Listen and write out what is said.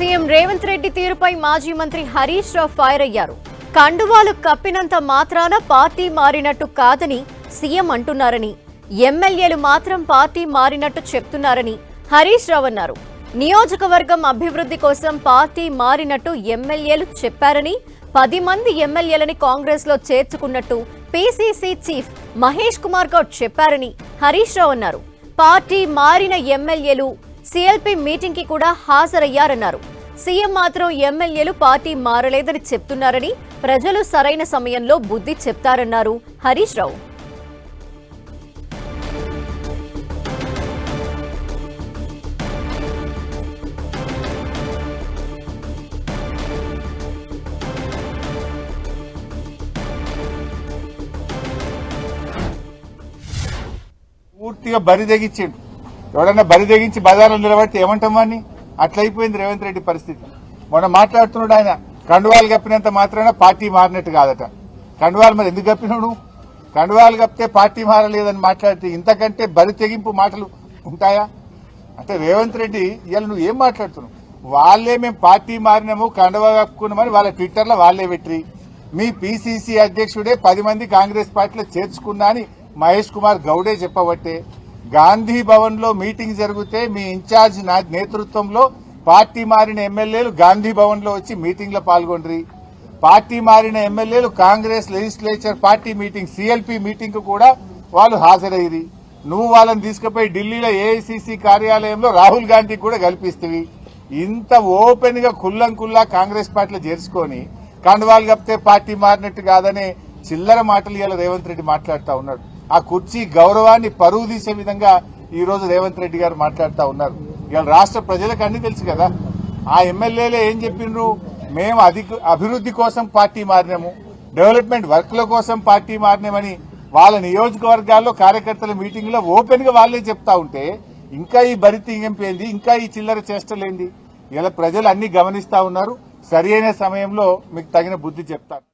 CM Revanth Reddy తీరుపై మాజీ మంత్రి హరీష్ రావు ఫైర్ అయ్యారు. కండువాలు కప్పినంత మాత్రాన పార్టీ మారినట్టు కాదని సీఎం అంటున్నారని ఎమ్మెల్యేలు మాత్రం పార్టీ మారినట్టు చెప్తున్నారని హరీష్ రావు అన్నారు. నియోజకవర్గం అభివృద్ధి కోసం పార్టీ మారినట్టు ఎమ్మెల్యేలు చెప్పారని పది మంది ఎమ్మెల్యేలని కాంగ్రెస్లో చేర్చుకున్నట్టు పీసీసీ చీఫ్ మహేష్ కుమార్ గౌడ్ చెప్పారని హరీష్ రావు అన్నారు. పార్టీ మారిన ఎమ్మెల్యేలు సిఎల్పి మీటింగ్కి కూడా హాజరయ్యారన్నారు. సీఎం మాత్రం ఎమ్మెల్యేలు పార్టీ మారలేదని చెప్తున్నారని ప్రజలు సరైన సమయంలో బుద్ధి చెప్తారన్నారు. హరీష్ రావు. పూర్తిగా బరి తెగించిండు. ఎవడన్నా బరి తెగించి బజార్లో నిలబడితే ఏమంటాం వాడిని అట్లయిపోయింది రేవంత్ రెడ్డి పరిస్థితి. మొన్న మాట్లాడుతున్నాడు ఆయన కండువాలు కప్పినంత మాత్రాన పార్టీ మారినట్టు కాదట. కండువాలు మరి ఎందుకు కప్పినాడు? కండువాలు కప్పితే పార్టీ మారలేదని మాట్లాడితే ఇంతకంటే బరి తెగింపు మాటలు ఉంటాయా? అంటే రేవంత్ రెడ్డి ఇవాళ నువ్వు ఏం మాట్లాడుతున్నావు? వాళ్ళే మేము పార్టీ మారినాము కండువా కప్పుకున్నామని వాళ్ళ ట్విట్టర్లో వాళ్ళే పెట్టి మీ పిసిసి అధ్యక్షుడే పది మంది కాంగ్రెస్ పార్టీలో చేర్చుకున్నా అని మహేష్ కుమార్ గౌడే చెప్పబట్టే గాంధీ భవన్లో మీటింగ్ జరిగితే మీ ఇన్ఛార్జ్ నా- నేతృత్వంలో పార్టీ మారిన ఎమ్మెల్యేలు గాంధీ భవన్లో వచ్చి మీటింగ్లో పాల్గొండ్రి. పార్టీ మారిన ఎమ్మెల్యేలు Congress legislature party meeting CLP meeting కూడా వాళ్ళు హాజరయ్యి నువ్వు వాళ్ళని తీసుకుపోయి ఢిల్లీలో ఏఐసిసి కార్యాలయంలో రాహుల్ గాంధీకి కూడా కల్పిస్తుంది ఇంత ఓపెన్గా కుల్లం కుల్లా కాంగ్రెస్ పార్టీలో చేర్చుకొని కండువాలు కప్తే పార్టీ మారినట్టు కాదనే చిల్లర మాటలు ఇవాళ రేవంత్ రెడ్డి మాట్లాడుతూ ఉన్నాడు. ఆ కుర్చీ గౌరవాన్ని పరువు తీసే విధంగా ఈ రోజు రేవంత్ రెడ్డి గారు మాట్లాడుతూ ఉన్నారు. ఇవాళ రాష్ట్ర ప్రజలకు అన్ని తెలుసు కదా. ఆ ఎమ్మెల్యేలే ఏం చెప్పిండ్రు మేము అధిక అభివృద్ధి కోసం పార్టీ మారినాము. డెవలప్మెంట్ వర్క్ల కోసం పార్టీ మారినామని వాళ్ళ నియోజకవర్గాల్లో కార్యకర్తల మీటింగ్లో ఓపెన్గా వాళ్ళే చెప్తా ఉంటే ఇంకా ఈ బరితి ఇంకేంది ఇంకా ఈ చిల్లర చేష్టలేంది. ఇలా ప్రజలు అన్ని గమనిస్తా ఉన్నారు. సరి అయిన సమయంలో మీకు తగిన బుద్ధి చెప్తారు